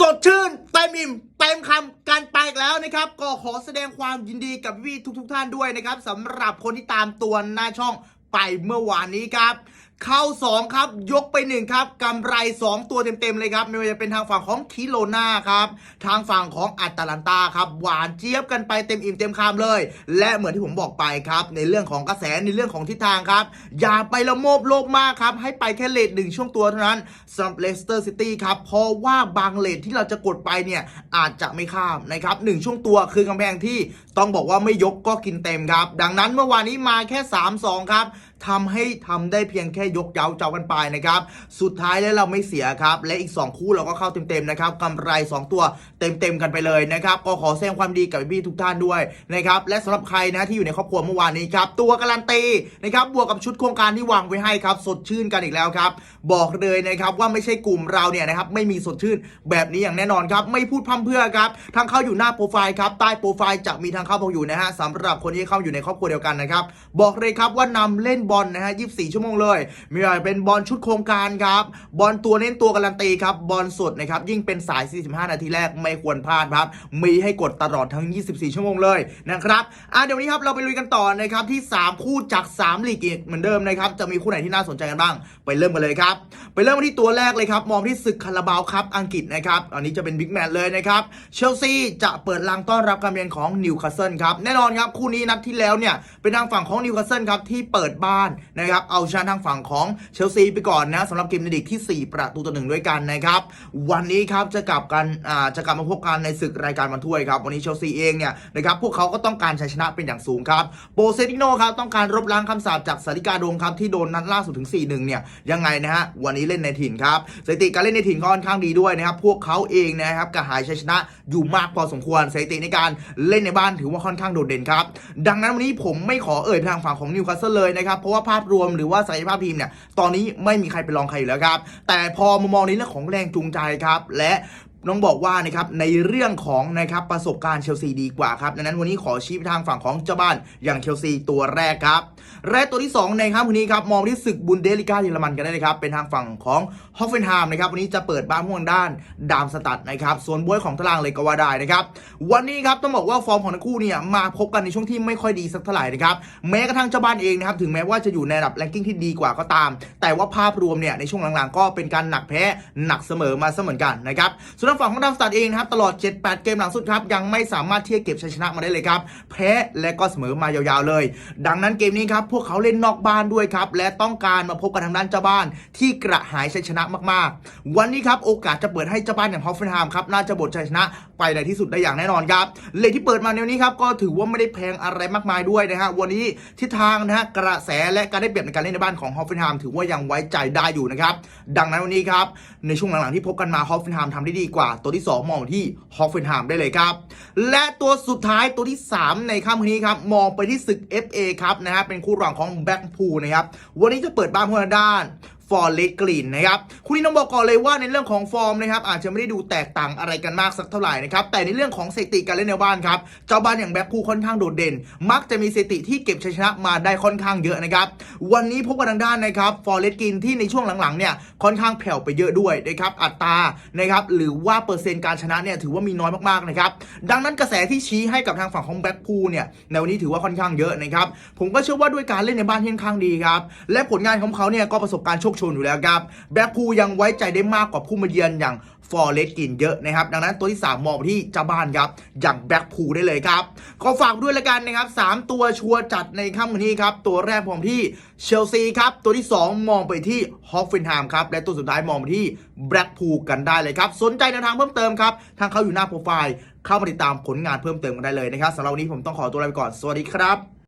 สดชื่นเต็มอิ่มเต็มคำกันไปอีกแล้วนะครับ ก็ขอแสดงความยินดีกับพี่ๆทุก ๆ ท่านด้วยนะครับสำหรับคนที่ตามตัวหน้าช่องไปเมื่อวานนี้ครับ เข้า 2 ครับ ยกไป 1 ครับกำไร 2 ตัวเต็ม ๆ เลยครับ ไม่ว่าจะเป็นทางฝั่งของคิโลนาครับ ทางฝั่งของอัตแลนตาครับ หวานเจี๊ยบกันไปเต็มอิ่มเต็มคำเลย และเหมือนที่ผมบอกไปครับ ในเรื่องของกระแสในเรื่องของทิศทางครับ อย่าไปละโมบโลภมากครับ ให้ไปแค่เลทหนึ่งช่วงตัวเท่านั้นสำหรับเลสเตอร์ซิตี้ครับเพราะว่าบางเลทที่เราจะกดไปเนี่ยอาจจะไม่ข้ามนะครับหนึ่งช่วงตัวคือกำแพงที่ต้องบอกว่าไม่ยกก็กินเต็มครับ ดังนั้นเมื่อวานนี้มาแค่ 3-2 ครับ ทำให้ทำได้เพียงแค่ยกเย้าเจ้ากันไปนะครับ สุดท้ายแล้วเราไม่เสียครับ และอีก 2 คู่เราก็เข้าเต็มๆนะครับกำไร 2 ตัวเต็มๆกันไปเลยนะครับ ก็ขอแสดงความดีกับพี่ทุกท่านด้วยนะครับและสำหรับใครนะที่อยู่ในครอบครัวเมื่อวานนี้ครับตัวการันตีนะครับบวกกับชุดโครงการที่วางไว้ให้ครับสดชื่นกันอีกแล้วครับบอกเลยนะครับว่าไม่ใช่กลุ่มเราเนี่ยนะครับไม่มีสดชื่นแบบนี้อย่างแน่นอนครับไม่พูดพร่ำเพื่อครับทางเข้าอยู่หน้าโปรไฟล์ครับใต้โปรไฟล์จะมีทางเข้าพออยู่นะฮะสำหรับคนที่เข้าอยู่ในครอบครัวเดียวกันนะครับบอกเลยครับว่านำเล่นบอลนะฮะ 24 ชั่วโมงเลยม่ว่าจะเป็นบอลชุดโครงการครับ บอลตัวเน้นตัวการันตีครับ บอลสดนะครับ ยิ่งเป็นสาย 45 นาทีแรกไม่ควรพลาดครับ มีให้กดตลอดทั้ง 24 ชั่วโมงเลยนะครับอะเดี๋ยววนนี้ครับเราไปลุยกันต่อนะครับที่ 3 คู่จาก 3 ลีกอีกเหมือนเดิมนะครับ จะมีคู่ไหนที่น่าสนใจกันบ้าง ไปเริ่มกันเลยครับ ไปเริ่มที่ตัวแรกเลยครับ มองที่ศึกคาราบาวครับ อังกฤษนะครับ อันนี้จะเป็นบิ๊กแมตช์เลยนะครับ เชลซีจะเปิดรังต้อนรับการเยือนของนิวคาสเซิลครับ แน่นอนครับ คู่นี้นัดที่แล้วเนี่ย เป็นทางฝั่งของนิวคาสเซิลครับที่เปิดบ้านนะครับเอาชนะทางฝั่งของเชลซีไปก่อนนะสำหรับเกมในลีกที่ 4 ประตูต่อหนึ่งด้วยกันนะครับวันนี้ครับจะกลับกันอ่าจะกลับมาพบกันในศึกรายการบอลถ้วยครับวันนี้เชลซีเองเนี่ยนะครับพวกเขาก็ต้องการชัยชนะเป็นอย่างสูงครับโปเซติโนครับต้องการรบล้างคำสาปจากสาริกาดงครับที่โดนนัดล่าสุดถึง 4-1 เนี่ยยังไงนะฮะวันนี้เล่นในถิ่นครับสถิติการเล่นในถิ่นก็ค่อนข้างดีด้วยนะครับพวกเขาเองนะครับกระหายชัยชนะอยู่มากพอสมควรสถิติในการเล่นในบ้านถือว่าค่อนข้างโดดเด่นครับดังนั้นวันนี้ผมไม่ขอเอ่ยทางฝั่งของนิวคาสเซิลเลยนะครับเราะว่าภาพรวมหรือว่าศักยภาพทีมเนี่ยตอนนี้ไม่มีใครไปลองใครอยู่แล้วครับแต่พอมามองในเรื่องของแรงจูงใจครับและ น้องบอกว่านะครับในเรื่องของนะครับประสบการณ์เชลซีดีกว่าครับดังนั้นวันนี้ขอชี้ไปทางฝั่งของเจ้าบ้านอย่างเชลซีตัวแรกครับและตัวที่สองในครับวันนี้ครับมองที่ศึกบุนเดลิก้าเยอรมันกันได้เลยครับเป็นทางฝั่งของฮอฟเฟนไฮม์นะครับวันนี้จะเปิดบ้านห่วงด้านดามสตัดนะครับส่วนบวยของตารางเลยก็ว่าได้นะครับวันนี้ครับต้องบอกว่าฟอร์มของทั้งคู่เนี่ยมาพบกันในช่วงที่ไม่ค่อยดีสักเท่าไหร่นะครับแม้กระทั่งเจ้าบ้านเองนะครับถึงแม้ว่าจะอยู่ในระดับแรงกิ้งที่ดีกว่าก็ตาม แต่ว่าภาพรวมเนี่ยในช่วงหลังๆ ก็เป็นการหนักแพ้หนักเสมอมาเสมอกันนะครับส่วนทางฝั่งของดามสตัดเองนะครับตลอด 7-8 เกมหลังสุดครับยังไม่สามารถที่จะเก็บชัยชนะมาได้เลยครับแพ้และก็เสมอมายาวๆเลย ดังนั้นเกมนี้ครับพวกเขาเล่นนอกบ้านด้วยครับและต้องการมาพบกับทางด้านเจ้าบ้าน ที่กระหายชัยชนะมากๆ วันนี้ครับโอกาสจะเปิดให้เจ้าบ้านอย่างฮอฟเฟนไฮม์ครับน่าจะบดชัยชนะไปในที่สุดได้อย่างแน่นอนครับเลทที่เปิดมาในวันนี้ครับก็ถือว่าไม่ได้แพงอะไรมากมายด้วยนะฮะวันนี้ทิศทางนะฮะกระแสและการได้เปรียบในการเล่นในบ้านของฮอฟเฟนไฮม์ถือว่ายังไว้ใจได้อยู่นะครับดังนั้นวันนี้ครับในช่วงหลังๆที่พบกันมาฮอฟเฟนไฮม์ทำได้ดีกว่าตัวที่ 2 มองที่ฮอฟเฟนไฮม์ได้เลยครับ และตัวสุดท้ายตัวที่ 3 ในค่ำคืนนี้ครับ มองไปที่ศึก FA ครับนะฮะเป็นคู่รองของแบ็กพูนะครับ วันนี้จะเปิดบ้านพื่อนด้าน ฟอร์เรสกรีนนะครับคุณนี่ต้องบอกก่อนเลยว่าในเรื่องของฟอร์มนะครับอาจจะไม่ได้ดูแตกต่างอะไรกันมากสักเท่าไหร่นะครับแต่ในเรื่องของสถิติการเล่นในบ้านครับเจ้าบ้านอย่างแบ็คพูลค่อนข้างโดดเด่น มักจะมีสถิติที่เก็บชัยชนะมาได้ค่อนข้างเยอะนะครับวันนี้พบกันทางด้านนะครับฟอร์เรสกรีนที่ในช่วงหลังๆเนี่ยค่อนข้างแผ่วไปเยอะด้วยนะครับอัตรานะครับหรือว่าเปอร์เซ็นต์การชนะเนี่ยถือว่ามีน้อยมากๆนะครับดังนั้นกระแสที่ชี้ให้กับทางฝั่งของแบ็คพูลเนี่ยในวันนี้ถือว่าค่อนข้างเยอะนะครับผมก็เชื่อว่าด้วยการเล่นในบ้านที่ค่อนข้างดีครับและผลงานของเขาเนี่ยก็ประสบการณ์โชคชนอยู่แล้วครับแบ็คพูลยังไว้ใจได้มากกว่าผู้มาเยือนอย่างฟอร์เรสกินเยอะนะครับ ดังนั้นตัวที่ 3 มองไปที่เจ้าบ้านครับ อย่างแบ็คพูลได้เลยครับขอฝากด้วยละกันนะครับ 3 ตัวชัวร์จัดในค่ำคืนนี้ครับ ตัวแรกผมที่เชลซีครับ ตัวที่ 2 มองไปที่ฮอฟเฟนไฮม์ครับ และตัวสุดท้ายมองไปที่แบ็คพูลกันได้เลยครับ สนใจแนวทางเพิ่มเติมครับ ทางเขาอยู่หน้าโปรไฟล์ เข้ามาติดตามผลงานเพิ่มเติมกันได้เลยนะครับสำหรับวันนี้ผมต้องขอตัวลาไปก่อน สวัสดีครับ